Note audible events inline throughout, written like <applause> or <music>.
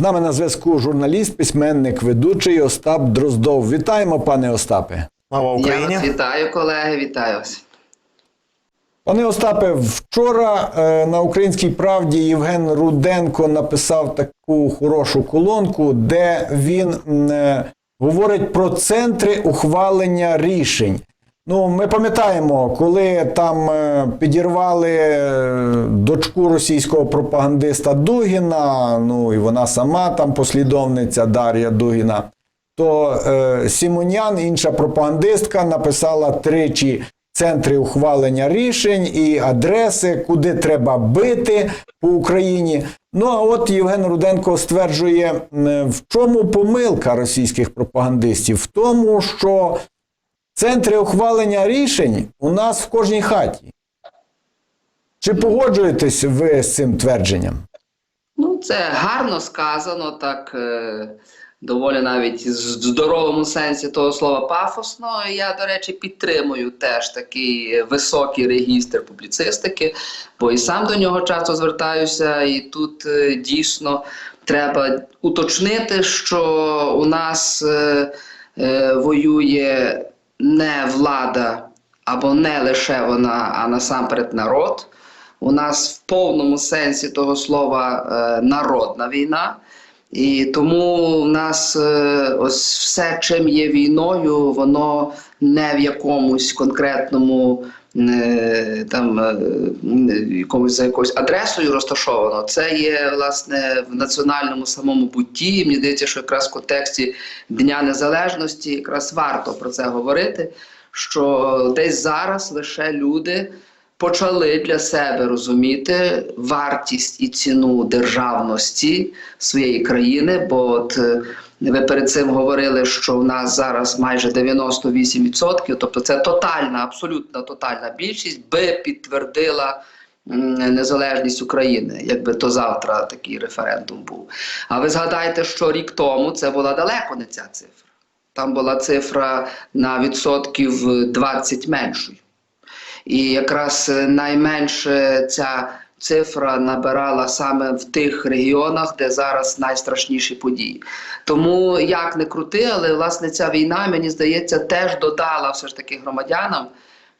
З нами на зв'язку журналіст, письменник, ведучий Остап Дроздов. Вітаємо, пане Остапе. Слава Я вас вітаю, колеги, вітаю вас. Пане Остапе, вчора е, на Українській правді Євген Руденко написав таку хорошу колонку, де він е, говорить про центри ухвалення рішень. Ну, ми пам'ятаємо, коли там е, підірвали е, дочку російського пропагандиста Дугіна, ну і вона сама там послідовниця Дар'я Дугіна, то е, Сімонян, інша пропагандистка, написала тричі центри ухвалення рішень і адреси, куди треба бити по Україні. Ну а от Євген Руденко стверджує, в чому помилка російських пропагандистів? В тому, що центри ухвалення рішень у нас в кожній хаті. Чи погоджуєтесь ви з цим твердженням? Ну, це гарно сказано, так е, доволі навіть в здоровому сенсі того слова пафосно. Я, до речі, підтримую теж такий високий регістр публіцистики, бо і сам до нього часто звертаюся, і тут е, дійсно треба уточнити, що у нас е, воює не влада або не лише вона, а насамперед народ. У нас в повному сенсі того слова е, народна війна. І тому в нас е, ось все, чим є війною, воно не в якомусь конкретному там е, якомусь за якоюсь адресою розташовано. Це є власне в національному самому бутті. Мені здається, що якраз в контексті Дня Незалежності якраз варто про це говорити. Що десь зараз лише люди почали для себе розуміти вартість і ціну державності своєї країни. Бо от е, ви перед цим говорили, що в нас зараз майже 98%, тобто це тотальна, абсолютно тотальна більшість, би підтвердила. Незалежність України, якби то завтра такий референдум був. А ви згадайте, що рік тому це була далеко не ця цифра. Там була цифра на відсотків 20 меншою. І якраз найменше ця цифра набирала саме в тих регіонах, де зараз найстрашніші події. Тому як не крути, але власне ця війна, мені здається, теж додала все ж таки громадянам.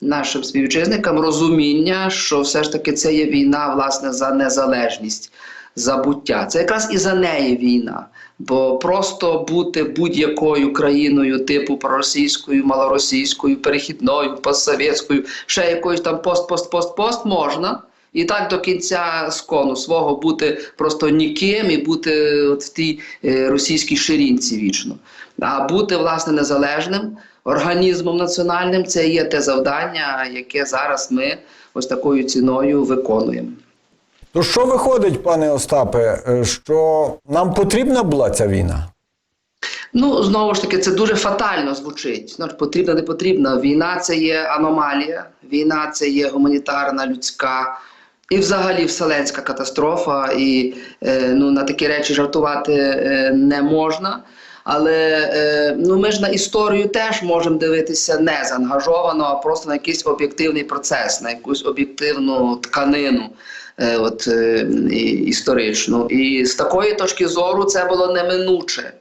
Нашим співвітчизникам розуміння, що все ж таки це є війна власне за незалежність, за буття. Це якраз і за неї війна. Бо просто бути будь-якою країною, типу проросійською, малоросійською, перехідною, постсовєтською, ще якоюсь там пост-пост-пост-пост можна. І так до кінця скону свого бути просто ніким і бути от в тій е, російській ширинці вічно. А бути власне незалежним організмом національним це є те завдання, яке зараз ми ось такою ціною виконуємо. То що виходить, пане Остапе, е, що нам потрібна була ця війна? Ну, знову ж таки, це дуже фатально звучить. Ну, потрібна, не потрібна. Війна це є аномалія, війна це є гуманітарна, людська і взагалі вселенська катастрофа. І е, ну, на такі речі жартувати е, не можна. Але е, ну, ми ж на історію теж можемо дивитися не заангажовано, а просто на якийсь об'єктивний процес, на якусь об'єктивну тканину. е, От е, історичну. І з такої точки зору це було неминуче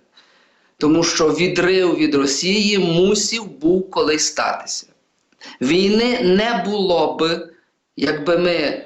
тому що відрив від Росії мусів був колись статися. Війни не було б, якби ми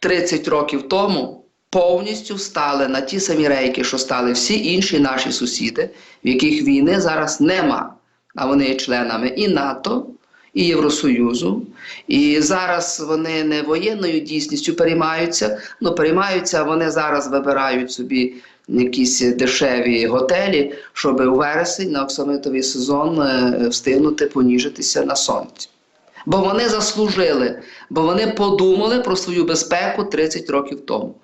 30 років тому повністю стали на ті самі рейки, що стали всі інші наші сусіди, в яких війни зараз нема. А вони є членами і НАТО, і Євросоюзу. І зараз вони не воєнною дійсністю переймаються, ну переймаються, вони зараз вибирають собі якісь дешеві готелі, щоб у вересень на оксамитовий сезон е, встигнути поніжитися на сонці. Бо вони заслужили, бо вони подумали про свою безпеку 30 років тому.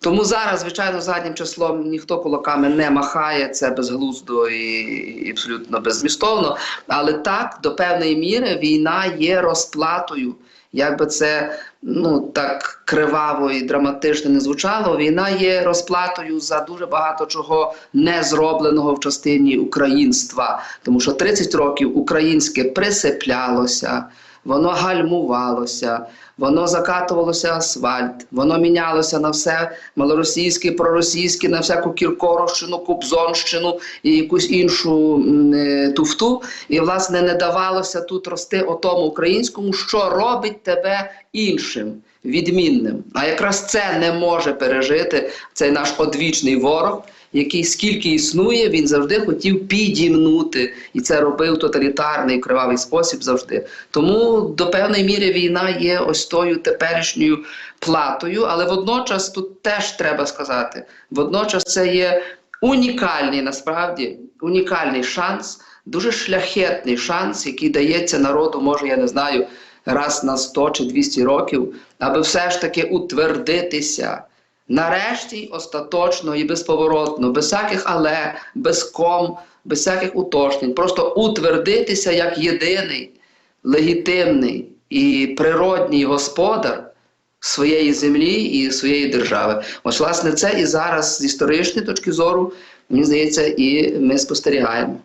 Тому зараз, звичайно, заднім числом ніхто кулаками не махає, це безглуздо і, абсолютно беззмістовно. Але так, до певної міри, війна є розплатою. Як би це ну так криваво і драматично не звучало, війна є розплатою за дуже багато чого не зробленого в частині українства. Тому що 30 років українське присиплялося, воно гальмувалося, воно закатувалося асфальт, воно мінялося на все малоросійське, проросійське, на всяку кіркоровщину, кобзонщину і якусь іншу е, туфту. І, власне, не давалося тут рости отому українському, що робить тебе іншим. Відмінним, а якраз це не може пережити цей наш одвічний ворог, який скільки існує, він завжди хотів підімнути, і це робив тоталітарний кривавий спосіб завжди. Тому до певної міри війна є ось тою теперішньою платою, але водночас тут теж треба сказати: водночас це є унікальний насправді унікальний шанс, дуже шляхетний шанс, який дається народу, може, я не знаю, раз на 100 чи 200 років, аби все ж таки утвердитися. Нарешті остаточно і безповоротно, без всяких але, без ком, без всяких уточнень, просто утвердитися як єдиний, легітимний і природній господар своєї землі і своєї держави. Ось, власне, це і зараз з історичної точки зору, мені здається, і ми спостерігаємо.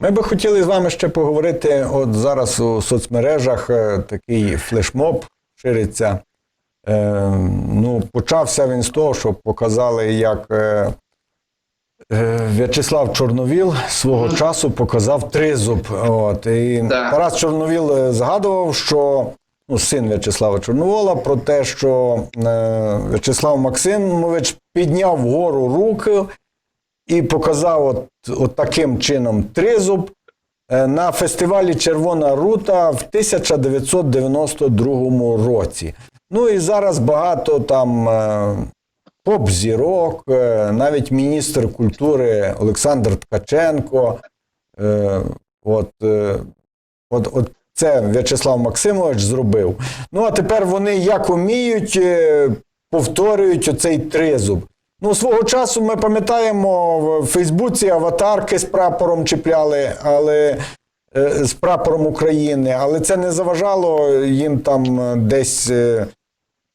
Ми би хотіли з вами ще поговорити. От зараз у соцмережах е, такий флешмоб шириться. Е, ну, почався він з того, що показали, як е, е, В'ячеслав Чорновіл свого часу показав тризуб. От, і Так. Тарас Чорновіл згадував, що ну, син В'ячеслава Чорновола, про те, що е, В'ячеслав Максимович підняв вгору руки і показав от, от таким чином тризуб на фестивалі Червона рута в 1992 році. Ну і зараз багато там е, поп-зірок, е, навіть міністр культури Олександр Ткаченко. Е, от, от, от це В'ячеслав Максимович зробив. Ну а тепер вони як уміють, повторюють оцей тризуб. Ну, свого часу ми пам'ятаємо в Фейсбуці аватарки з прапором чіпляли, але з прапором України, але це не заважало їм там десь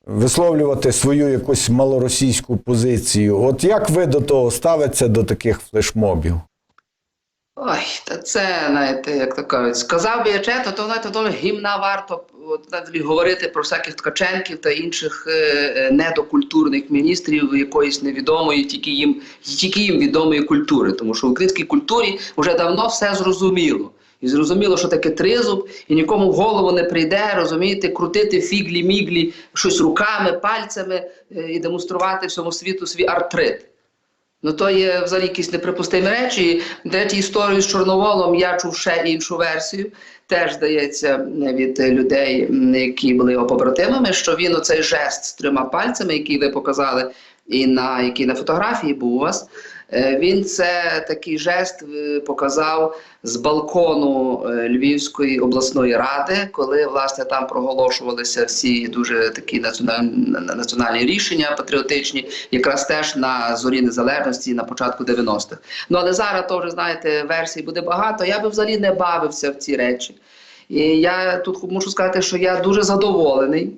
висловлювати свою якусь малоросійську позицію. От як ви до того ставитеся до таких флешмобів? Ой, та це, знаєте, як то кажуть, сказав би я чето, то знаєте, то гімна варто от, говорити про всяких ткаченків та інших е, е, недокультурних міністрів якоїсь невідомої, тільки їм, тільки їм відомої культури. Тому що в українській культурі вже давно все зрозуміло. І зрозуміло, що таке тризуб, і нікому в голову не прийде, розумієте, крутити фіглі-міглі, щось руками, пальцями е, і демонструвати всьому світу свій артрит. Ну то є взагалі якісь неприпустимі речі. Речі, історію з Чорноволом я чув ще іншу версію. Теж здається від людей, які були його побратимами, що він оцей жест з трьома пальцями, який ви показали, і на який на фотографії був у вас. Е, Він це такий жест е, показав з балкону е, Львівської обласної ради, коли власне там проголошувалися всі дуже такі національні, національні рішення патріотичні, якраз теж на зорі незалежності на початку 90-х. Ну але зараз то вже знаєте, версій буде багато. Я би взагалі не бавився в ці речі. І я тут мушу сказати, що я дуже задоволений.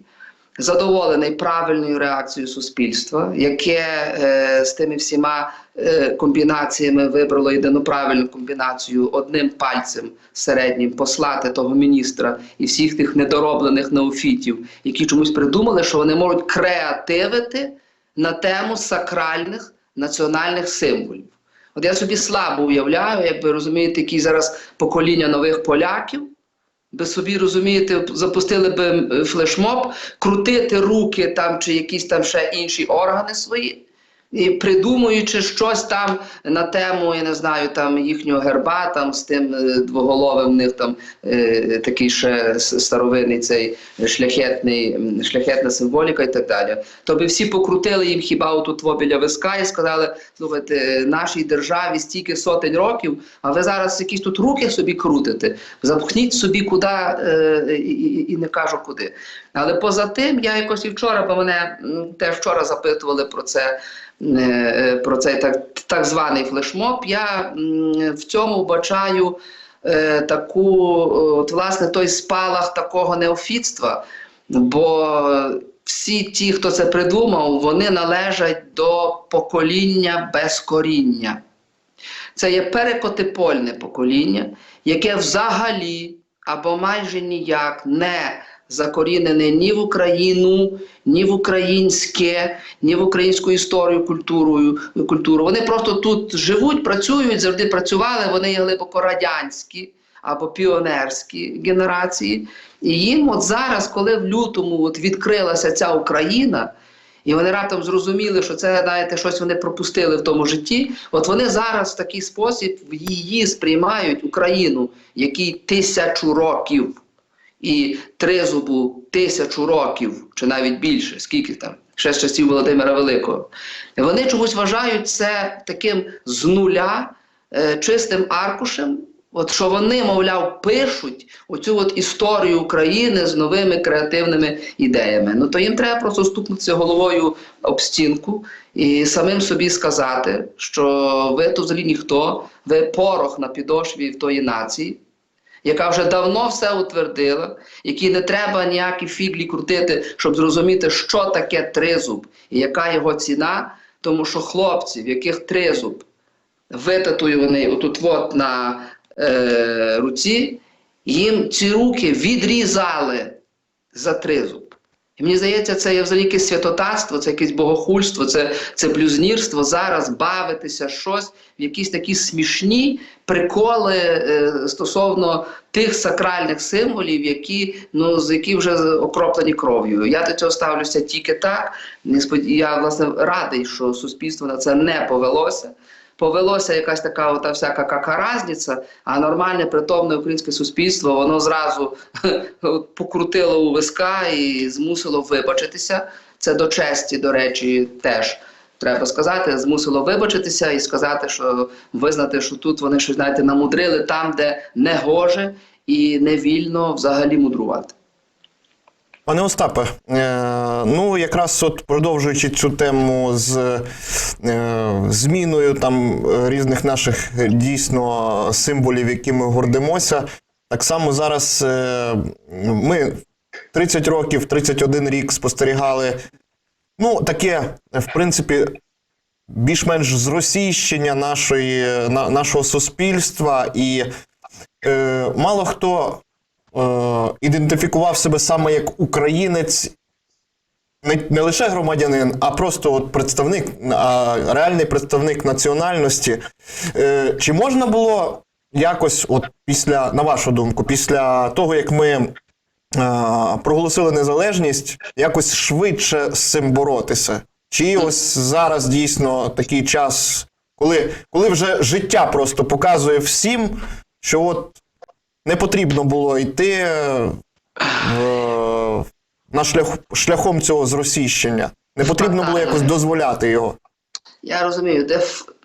Задоволений правильною реакцією суспільства, яке е, з тими всіма е, комбінаціями вибрало єдину правильну комбінацію одним пальцем середнім послати того міністра і всіх тих недороблених неофітів, які чомусь придумали, що вони можуть креативити на тему сакральних національних символів. От я собі слабо уявляю, якби розумієте, які зараз покоління нових поляків би собі розумієте, запустили би флешмоб, крутити руки там чи якісь там ще інші органи свої. І придумуючи щось там на тему, я не знаю, там їхнього герба, там з тим е, двоголовим в них там е, такий ще старовинний цей шляхетний, шляхетна символіка і так далі. То би всі покрутили їм хіба отут біля виска і сказали: слухайте, нашій державі стільки сотень років, а ви зараз якісь тут руки собі крутите. Запхніть собі куди е, і, і, і не кажу куди. Але поза тим, я якось і вчора, бо мене теж вчора запитували про це. е, Про цей так, так званий флешмоб, я в цьому бачаю е, таку, от, власне, той спалах такого неофітства, бо всі ті, хто це придумав, вони належать до покоління без коріння. Це є перекотипольне покоління, яке взагалі або майже ніяк не закорінений ні в Україну, ні в українське, ні в українську історію, культуру. культуру. Вони просто тут живуть, працюють, завжди працювали, вони є глибоко радянські або піонерські генерації. І їм от зараз, коли в лютому от відкрилася ця Україна, і вони раптом зрозуміли, що це, знаєте, щось вони пропустили в тому житті. От вони зараз в такий спосіб її сприймають Україну, якій тисячу років і тризубу тисячу років, чи навіть більше, скільки там, ще з часів Володимира Великого. Вони чомусь вважають це таким з нуля е, чистим аркушем. От що вони, мовляв, пишуть оцю от історію України з новими креативними ідеями. Ну то їм треба просто стукнутися головою об стінку і самим собі сказати, що ви то взагалі ніхто, ви порох на підошві в тої нації, яка вже давно все утвердила, якій не треба ніякі фіглі крутити, щоб зрозуміти, що таке тризуб і яка його ціна, тому що хлопці, в яких тризуб витатують отут от на е, руці, їм ці руки відрізали за тризуб. І мені здається, це є взагалі якесь святотатство, це якесь богохульство, це, це блюзнірство зараз бавитися щось в якісь такі смішні приколи е, стосовно тих сакральних символів, які, ну, з які вже окроплені кров'ю. Я до цього ставлюся тільки так. Я власне радий, що суспільство на це не повелося. Повелося якась така ота всяка какаразниця, а нормальне притомне українське суспільство воно зразу <laughs> покрутило у виска і змусило вибачитися. Це до честі, до речі, теж треба сказати, змусило вибачитися і сказати, що визнати, що тут вони щось знаєте, намудрили там, де не гоже і не вільно взагалі мудрувати. Пане Остапе, е, ну якраз от продовжуючи цю тему з е, зміною там різних наших дійсно символів, якими гордимося, так само зараз е, ми 30 років, 31 рік спостерігали. Ну, таке, в принципі, більш-менш зросійщення нашої, на, нашого суспільства, і мало хто ідентифікував себе саме як українець, не, не лише громадянин, а просто от представник, а, реальний представник національності. Е, чи можна було якось, от після, на вашу думку, після того, як ми е, проголосили незалежність, якось швидше з цим боротися? Чи ось зараз дійсно такий час, коли, коли вже життя просто показує всім, що от не потрібно було йти е, в, на шлях, шляхом цього зросійщення. Не потрібно було якось дозволяти його. Я розумію, де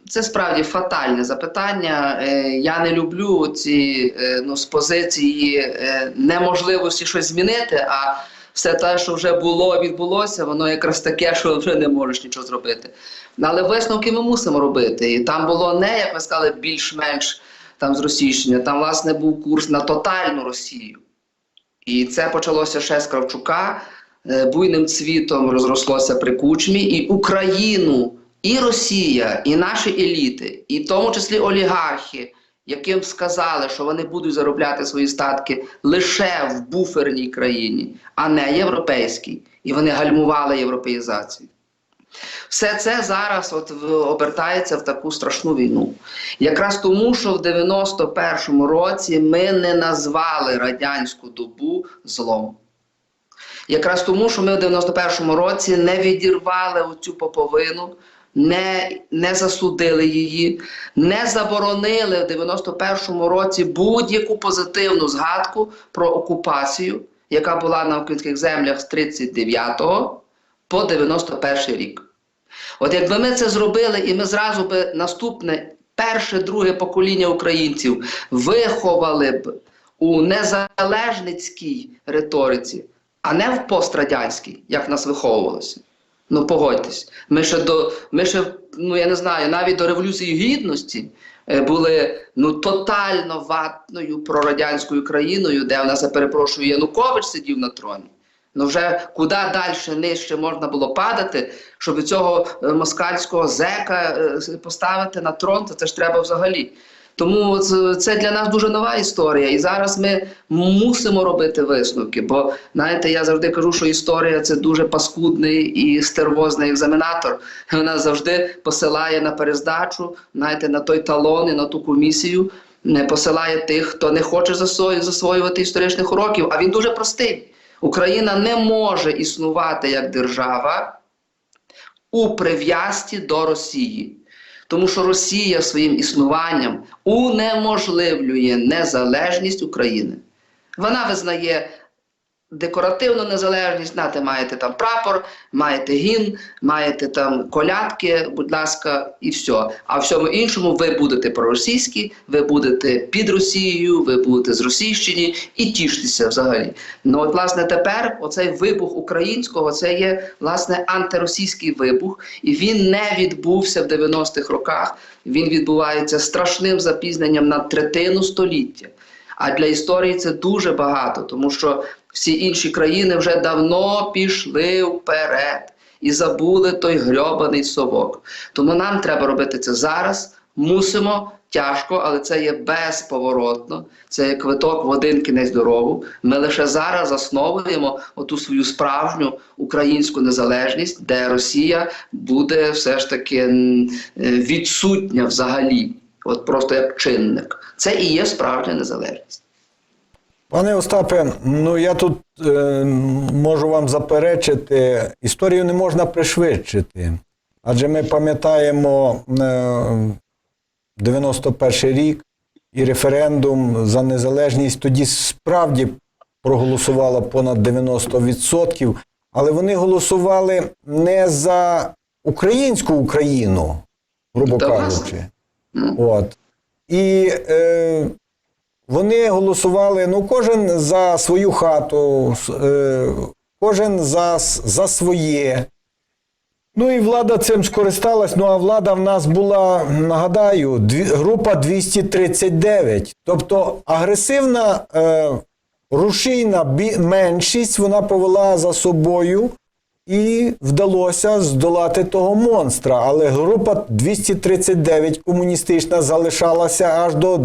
це справді фатальне запитання. Е, Я не люблю ці е, ну, з позиції неможливості щось змінити, а все те, що вже було, відбулося, воно якраз таке, що вже не можеш нічого зробити. Ну, Але висновки ми мусимо робити. І там було не, як ви сказали, більш-менш там зросійщення. Там, власне, був курс на тотальну Росію. І це почалося ще з Кравчука. Е, Буйним цвітом розрослося при кучмі, і Україну, і Росія, і наші еліти, і в тому числі олігархи, яким сказали, що вони будуть заробляти свої статки лише в буферній країні, а не європейській. І вони гальмували європеїзацію. Все це зараз от обертається в таку страшну війну. Якраз тому, що в 91-му році ми не назвали радянську добу злом. Якраз тому, що ми в 91-му році не відірвали оцю поповину, не, не засудили її, не заборонили в 91-му році будь-яку позитивну згадку про окупацію, яка була на українських землях з 39 по 91 рік. От якби ми це зробили, і ми зразу би наступне перше, друге покоління українців виховали б у незалежницькій риториці, а не в пострадянській, як нас виховувалося. Ну погодьтесь, ми ще до ми ще, ну я не знаю, навіть до Революції Гідності е, були ну тотально ватною прорадянською країною, де в нас, я перепрошую, Янукович сидів на троні. Ну вже куди далі нижче можна було падати, щоб цього е, москальського зека е, поставити на трон, то це ж треба взагалі. Тому це- це для нас дуже нова історія. І зараз ми мусимо робити висновки. Бо знаєте, я завжди кажу, що історія це дуже паскудний і стервозний екзаменатор. Вона завжди посилає на перездачу, знаєте, на той талон і на ту комісію. Не посилає тих, хто не хоче засвою- засвоювати історичних уроків. А він дуже простий. Україна не може існувати як держава у прив'язці до Росії. Тому що Росія своїм існуванням унеможливлює незалежність України. Вона визнає декоративну незалежність, знаєте, маєте там прапор, маєте гімн, маєте там колядки, будь ласка, і все. А всьому іншому ви будете проросійські, ви будете під Росією, ви будете зросійщені і тіштеся взагалі. Ну от, власне, тепер оцей вибух українського це є власне антиросійський вибух, і він не відбувся в 90-х роках. Він відбувається страшним запізненням на третину століття. А для історії це дуже багато, тому що всі інші країни вже давно пішли вперед і забули той грьобаний совок. Тому нам треба робити це зараз. Мусимо тяжко, але це є безповоротно. Це є квиток в один кінець дорогу. Ми лише зараз засновуємо оту свою справжню українську незалежність, де Росія буде все ж таки е, відсутня взагалі, от просто як чинник. Це і є справжня незалежність. Пане Остапе, ну я тут е, можу вам заперечити, історію не можна пришвидшити. Адже ми пам'ятаємо е, 91 рік і референдум за незалежність тоді справді проголосувало понад 90%, але вони голосували не за українську Україну, грубо кажучи. От. І е, вони голосували, ну, кожен за свою хату, е, кожен за, за своє. Ну і влада цим скористалась. Ну а влада в нас була, нагадаю, дві, група 239. Тобто агресивна е, рушійна бі, меншість вона повела за собою і вдалося здолати того монстра. Але група 239 комуністична залишалася аж до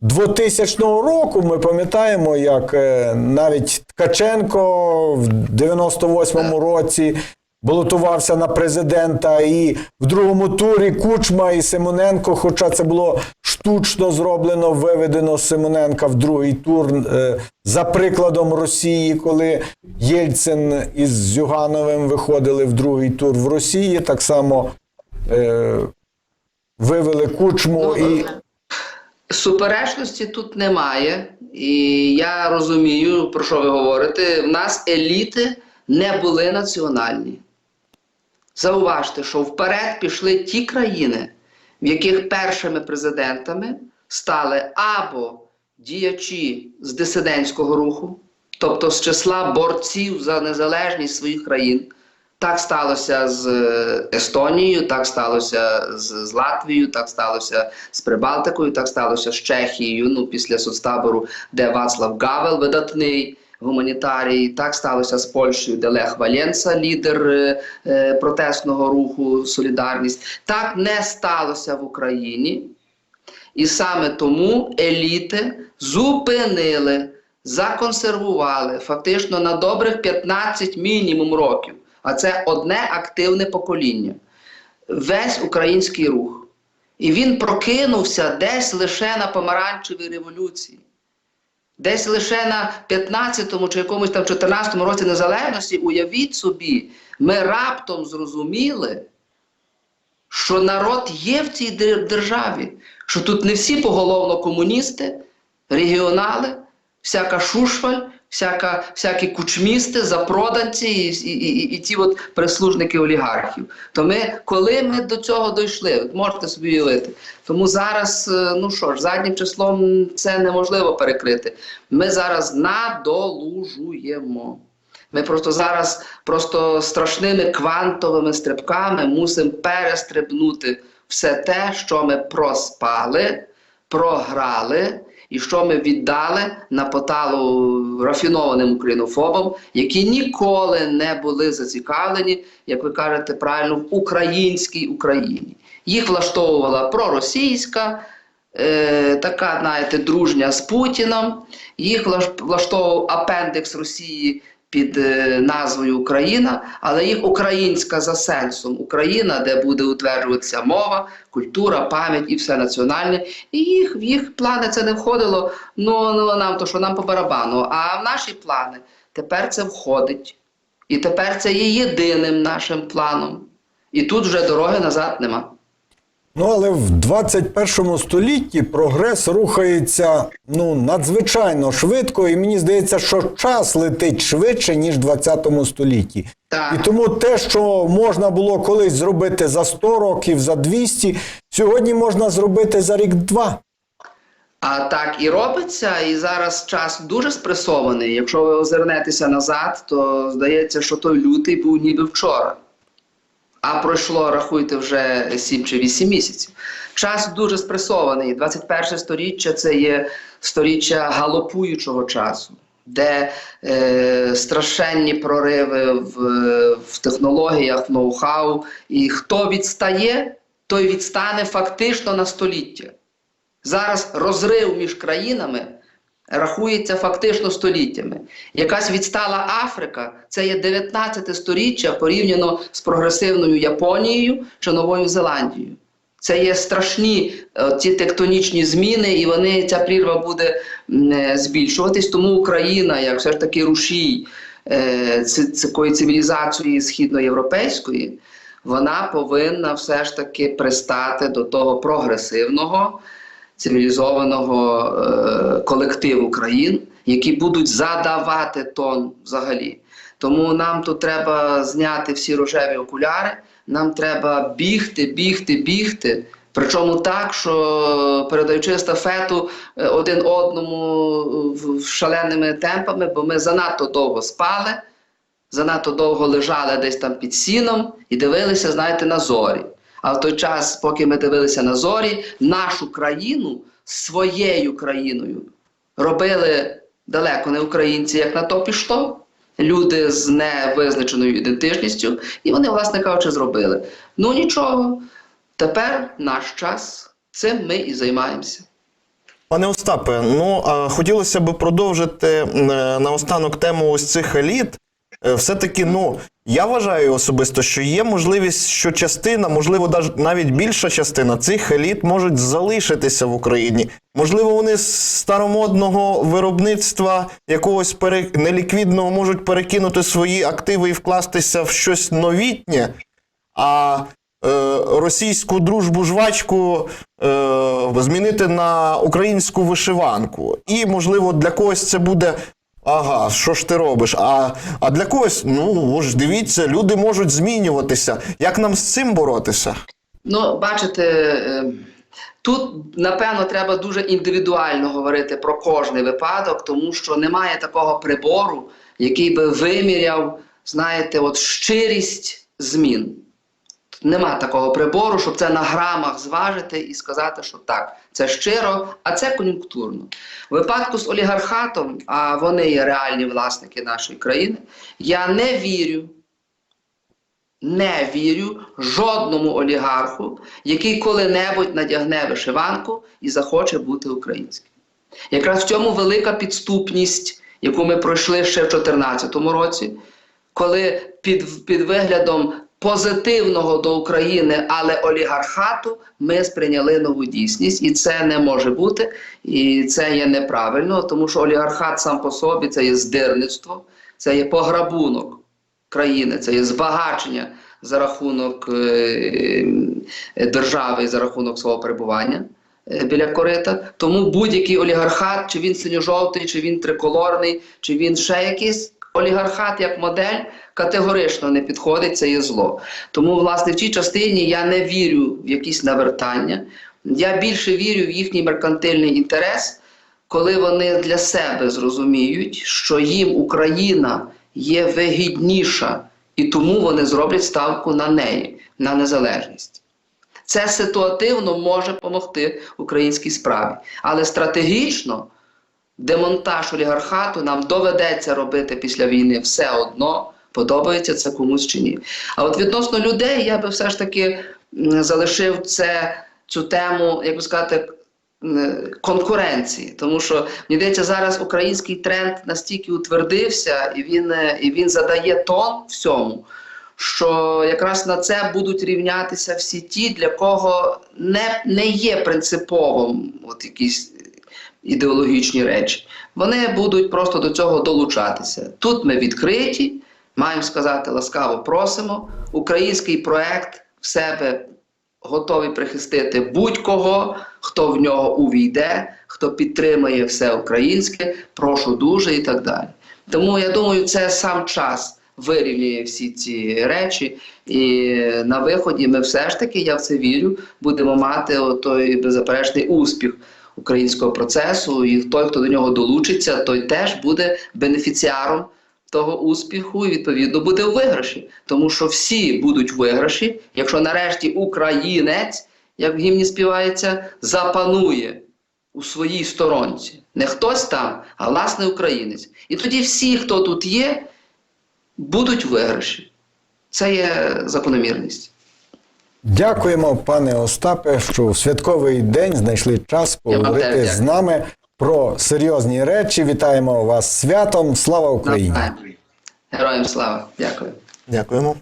2000 року. Ми пам'ятаємо, як е, навіть Ткаченко в 98-му році балотувався на президента, і в другому турі Кучма і Симоненко, хоча це було штучно зроблено, виведено Симоненка в другий тур е, за прикладом Росії, коли Єльцин із Зюгановим виходили в другий тур в Росії, так само е, вивели Кучму Ну, і. Суперечності тут немає, і я розумію, про що ви говорите. В нас еліти не були національні. Зауважте, що вперед пішли ті країни, в яких першими президентами стали або діячі з дисидентського руху, тобто з числа борців за незалежність своїх країн. Так сталося з е, Естонією, так сталося з, Латвією, так сталося з Прибалтикою, так сталося з Чехією. Ну після соцтабору, де Вацлав Гавел, видатний гуманітарій, так сталося з Польщею, де Лех Валенса, лідер е, е, протестного руху Солідарність. Так не сталося в Україні. І саме тому еліти зупинили, законсервували фактично на добрих 15 мінімум років. А це одне активне покоління. Весь український рух. І він прокинувся десь лише на помаранчевій революції. Десь лише на 15-му чи якомусь там 14-му році незалежності, уявіть собі, ми раптом зрозуміли, що народ є в цій державі, що тут не всі поголовно комуністи, регіонали, всяка шушваль, всяка, всякі кучмісти, запроданці і, і, і, і ті от прислужники олігархів. То ми, коли ми до цього дійшли, можете собі уявити. Тому зараз, е, ну що ж, заднім числом це неможливо перекрити. Ми зараз надолужуємо. Ми просто зараз просто страшними квантовими стрибками мусимо перестрибнути все те, що ми проспали, програли, і що ми віддали на поталу рафінованим українофобам, які ніколи не були зацікавлені, як ви кажете правильно, в українській Україні. Їх влаштовувала проросійська е, така, знаєте, дружня з Путіном. Їх влаш- влаштовував апендекс Росії під е, назвою Україна, але їх українська за сенсом Україна, де буде утверджуватися мова, культура, пам'ять і все національне. І їх в їх плани це не входило. Ну, ну нам то, що нам по барабану. А в наші плани тепер це входить. І тепер це є єдиним нашим планом. І тут вже дороги назад нема. Ну, але в 21 столітті прогрес рухається ну, надзвичайно швидко, і мені здається, що час летить швидше, ніж в 20 столітті. Так. І тому те, що можна було колись зробити за 100 років, за 200, сьогодні можна зробити за рік-два. А так і робиться, і зараз час дуже спресований. Якщо ви озирнетеся назад, то здається, що той лютий був ніби вчора. А пройшло, рахуйте, вже 7 чи 8 місяців. Час дуже спресований. 21 сторіччя це є сторіччя галопуючого часу, де е, страшенні прориви в, в технологіях, в ноу-хау. І хто відстає, той відстане фактично на століття. Зараз розрив між країнами рахується фактично століттями. Якась відстала Африка це є 19 сторіччя порівняно з прогресивною Японією чи Новою Зеландією. Це є страшні е, ці тектонічні зміни, і вони ця прірва буде е, збільшуватись. Тому Україна, як все ж таки рушій е, такої цивілізації східноєвропейської, вона повинна все ж таки пристати до того прогресивного цивілізованого е, колективу країн, які будуть задавати тон взагалі. Тому нам тут треба зняти всі рожеві окуляри, нам треба бігти, бігти, бігти. Причому так, що передаючи естафету е, один одному в шаленими темпами, бо ми занадто довго спали, занадто довго лежали десь там під сіном і дивилися, знаєте, на зорі. А в той час, поки ми дивилися на зорі, нашу країну своєю країною робили далеко не українці, як на то пішло. Люди з невизначеною ідентичністю, і вони, власне кажучи, зробили. Ну нічого, тепер наш час, цим ми і займаємося. Пане Остапе, ну а хотілося б продовжити е, наостанок тему ось цих еліт. Е, Все-таки, ну я вважаю особисто, що є можливість, що частина, можливо, навіть більша частина цих еліт можуть залишитися в Україні. Можливо, вони з старомодного виробництва якогось пере... неліквідного можуть перекинути свої активи і вкластися в щось новітнє, а е, російську дружбу жвачку е, змінити на українську вишиванку. І, можливо, для когось це буде. Ага, що ж ти робиш? А, а для когось, ну ось дивіться, люди можуть змінюватися. Як нам з цим боротися? Ну, бачите, е, тут напевно треба дуже індивідуально говорити про кожний випадок, тому що немає такого прибору, який би виміряв, знаєте, от щирість змін. Нема такого прибору, щоб це на грамах зважити і сказати, що так, це щиро, а це кон'юнктурно. В випадку з олігархатом, а вони є реальні власники нашої країни, я не вірю, не вірю жодному олігарху, який коли-небудь надягне вишиванку і захоче бути українським. Якраз в цьому велика підступність, яку ми пройшли ще в 2014 році, коли під, під виглядом позитивного до України, але олігархату, ми сприйняли нову дійсність, і це не може бути, і це є неправильно, тому що олігархат сам по собі це є здирництво, це є пограбунок країни, це є збагачення за рахунок е, е, держави за рахунок свого перебування е, біля корита. Тому будь-який олігархат, чи він синьо-жовтий, чи він триколорний, чи він ще якийсь олігархат як модель категорично не підходить, це є зло. Тому, власне, в цій частині я не вірю в якісь навертання. Я більше вірю в їхній меркантильний інтерес, коли вони для себе зрозуміють, що їм Україна є вигідніша, і тому вони зроблять ставку на неї, на незалежність. Це ситуативно може допомогти українській справі, але стратегічно демонтаж олігархату нам доведеться робити після війни все одно, подобається це комусь чи ні. А от відносно людей я би все ж таки залишив це, цю тему, як би сказати, конкуренції. Тому що мені здається, зараз український тренд настільки утвердився, і він, е, і він задає тон всьому. Що якраз на це будуть рівнятися всі ті, для кого не, не є принциповим от якісь ідеологічні речі. Вони будуть просто до цього долучатися. Тут ми відкриті, маємо сказати ласкаво просимо. Український проект в себе готовий прихистити будь-кого, хто в нього увійде, хто підтримує все українське, прошу дуже і так далі. Тому я думаю, це сам час вирівнює всі ці речі, і на виході ми все ж таки, я в це вірю, будемо мати той беззаперечний успіх українського процесу, і той, хто до нього долучиться, той теж буде бенефіціаром того успіху і відповідно буде у виграші. Тому що всі будуть в виграші, якщо нарешті українець, як в гімні співається, запанує у своїй сторонці. Не хтось там, а власне українець. І тоді всі, хто тут є, будуть в виграші. Це є закономірність. Дякуємо, пане Остапе, що в святковий день знайшли час поговорити з нами про серйозні речі. Вітаємо вас святом. Слава Україні! Героям слава! Дякую. Дякуємо.